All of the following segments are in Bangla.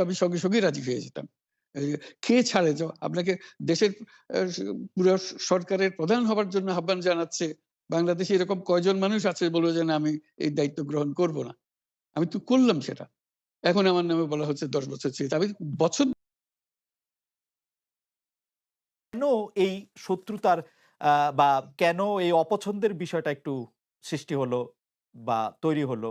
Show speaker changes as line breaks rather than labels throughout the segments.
তো আমি সঙ্গে সঙ্গেই রাজি হয়ে যেতাম। এই যে, কে ছাড়ে তো আপনাকে দেশের পুরো সরকারের প্রধান হবার জন্য আহ্বান জানাচ্ছে বাংলাদেশে এরকম কয়জন মানুষ আছে বলব যে না আমি এই দায়িত্ব গ্রহণ করব না। আমি তো করলাম সেটা। এখন আমার নামে বলা হচ্ছে দশ বছর চেয়ে। আমি বছর
কেন এই শত্রুতার বা কেন এই অপছন্দের বিষয়টা একটু সৃষ্টি হলো বা তৈরি হলো?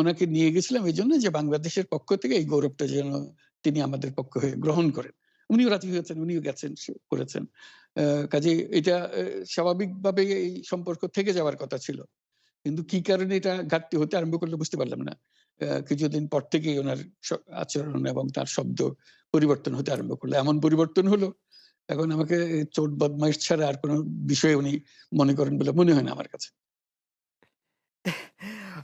ওনাকে নিয়ে গেছিলাম এই জন্য যে বাংলাদেশের পক্ষ থেকে এই গৌরবটা যেন তিনি আমাদের পক্ষ হয়ে গ্রহণ করেন। উনিও রাজি হয়েছেন, উনিও গেছেন করেছেন। কাজে এটা স্বাভাবিকভাবে এই সম্পর্ক থেকে যাওয়ার কথা ছিল। কিন্তু কি কারণে এটা ঘাটতি হতে আরম্ভ করলে বুঝতে পারলাম না। কিছুদিন পর থেকেই ওনার আচরণ এবং তার শব্দ পরিবর্তন হতে আরম্ভ করল। এমন পরিবর্তন হলো, এখন আমাকে চোট, বদমাইশ ছাড়া আর কোনো বিষয় উনি মনে করেন বলে মনে হয় না আমার কাছে।